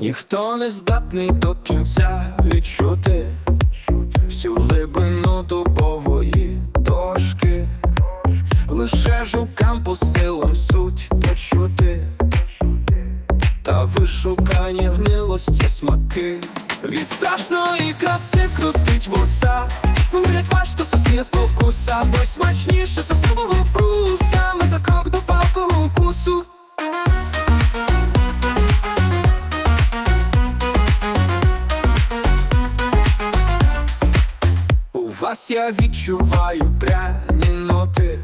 Ніхто не здатний до кінця відчути всю глибину дубової дошки, лише жукам по силам суть почути, та вишукані гнилості смаки. Від страшної краси крутить вуса, вигляд ваш, то соціє спокуса, бо смачніше соснового Я відчуваю пряні ноти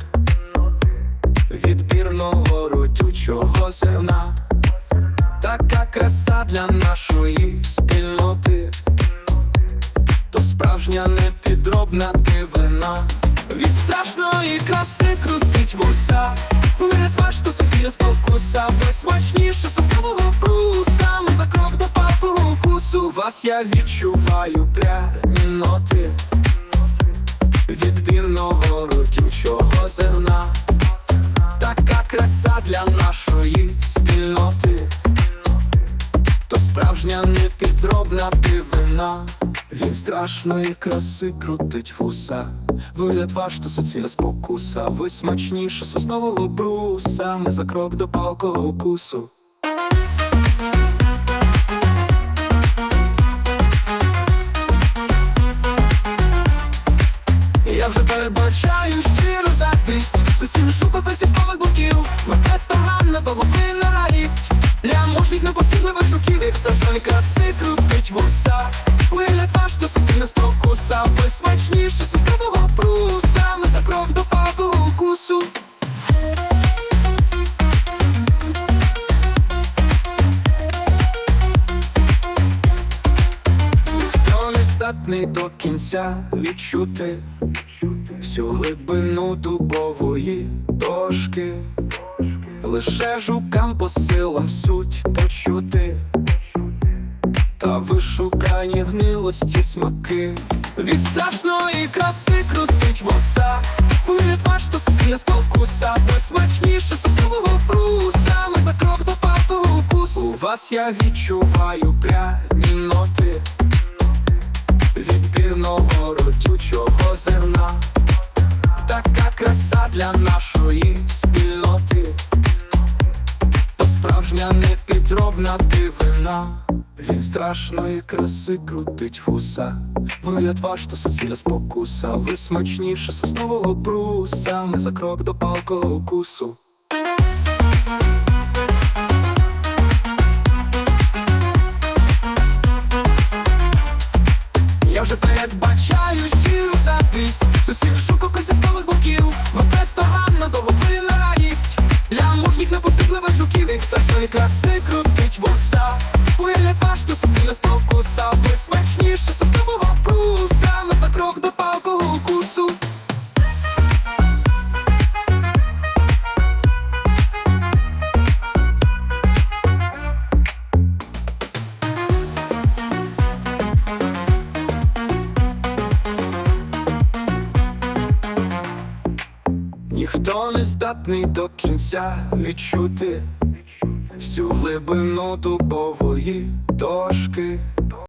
Відбірного родючого зерна. Така краса для нашої спільноти. То справжня непідробна дивина. Від страшної краси крутить вуса. Вигляд ваш, то сусіля спокуса. Ви смачніше соснового бруса. Ми за крок до палкового укусу. Вас я відчуваю пряні ноти відбірного родючого зерна, така краса для нашої спільноти, то справжня непідробна дивина. Від страшної краси крутить вуса, вигляд ваш то соціля спокуса, ви смачніше соснового бруса, ми за крок до палкового укусу. Я вже передбачаю щиру заздрість. З усіх шукотисів колих боків. Бездоганна довгоплинна радість здатний до кінця відчути всю глибину дубової дошки, лише жукам по силам суть почути, та вишукані гнилості смаки. Від страшної краси крутить воса, вигляд ваш то спокуса, ви смачніше соснового бруса, ми за крок до палкового укусу. У вас я відчуваю пряні ноти відбірного родючого зерна, така краса для нашої спільноти, то справжня непідробна дивина. Від страшної краси крутить вуса, вигляд ваш то суцільна спокуса, ви смачніше соснового бруса, ми за крок до палкового укусу. Вже передбачаю щиру заздрість з усіх шукокосів колих боків. Ви бездоганна на радість. Для мужніх непосидливих жуків Від страшної краси крутить вуса. Вигляд ваш то суцільно спокуса. Ви смачніше соснового здатний до кінця відчути всю глибину дубової дошки,